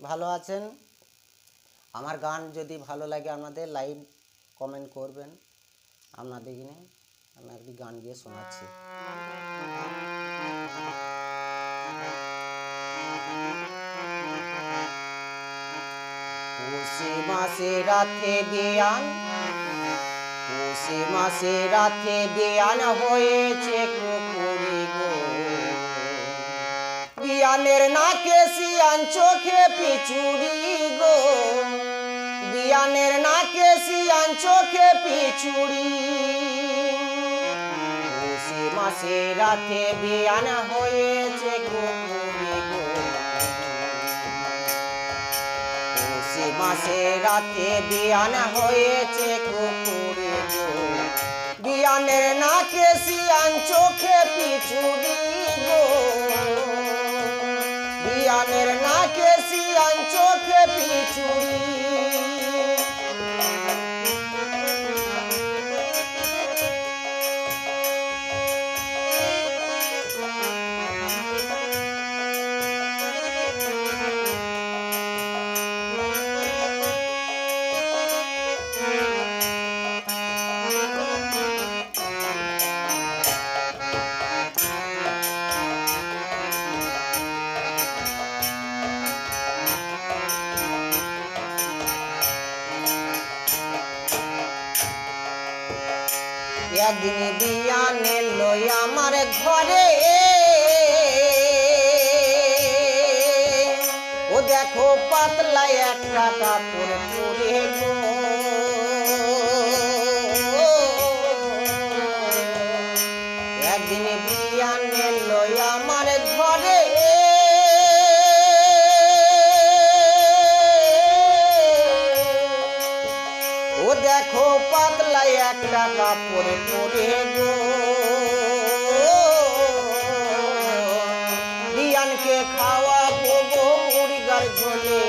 ভালো আছেন? আমার গান যদি ভালো লাগে আপনাদের লাইভ কমেন্ট করবেন। আপনাদের কিনে আমি একটি গান গিয়ে শোনাচ্ছি। মাসে রাতে বিয়ান মাসে রাতে বিয়ান হয়েছে কুকুরি। বিয়ানের নাকে সিয়ান চোখে পিচুরি গো। বিয়ানের নাকে সিয়ান চোখে পৌষে মাসে রাতে বিয়ান হয়েছে কুকুরি মাসে রাতে বিয়ান হয়েছে কুকুরে গো। বিয়ানের নাকে সিয়ান চোখে পিছুরি গো। বিয়ানের নাকে সিয়ান চোখে পিছুরি। একদিন দিয়া লই আমার ঘরে। ও দেখো পাতলা একটা কাপড় পরে গো একটা কাপড় পরে গো। বিয়ানকে খাওয়া বো মুড়িগার ঝোলে।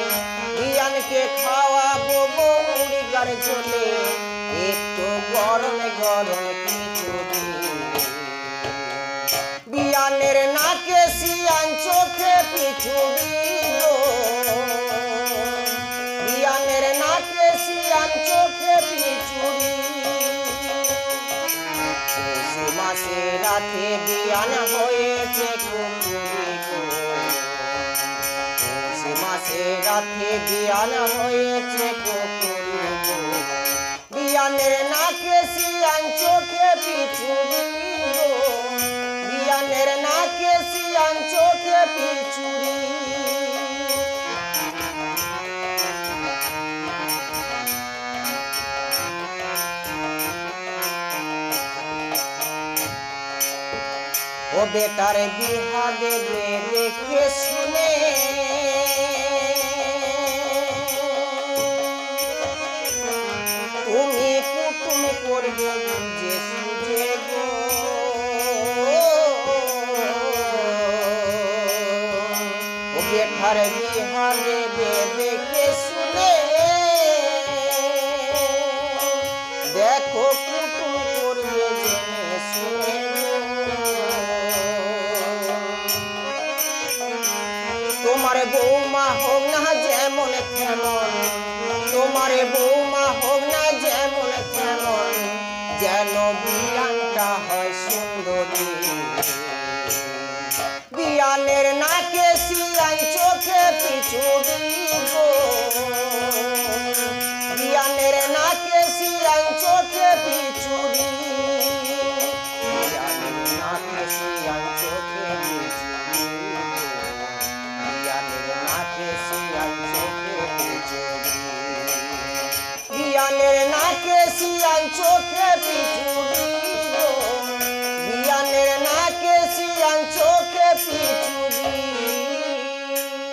বিয়ানকে খাওয়া বো মুড়িগার ঝোলে। একটু গরম গরম নাকে চোখে পিছু বিয়ানের নাকে সিয়ান চোখে পিছুরি পৌষে মাসে রাতে বিয়ান হয়েছে কুকুরি গো মাসে রাতে বিয়ান হয়েছে কুকুরি বিয়ানের নাকে সিয়ান চোখে পিছুরি গো বিয়ানের নাকে সিয়ান ও বেটার বিহা দেবে দেখে শুনে তোমার বৌমা হোক না যেমন তেমন, তোমার বৌমা হোক না যেমন তেমন, যেন বিয়ানটা হয় সুন্দরী। বিয়ানের নাকে সিয়াই চোখে পিছু গো নাকে সিয়াই চোখে পিছু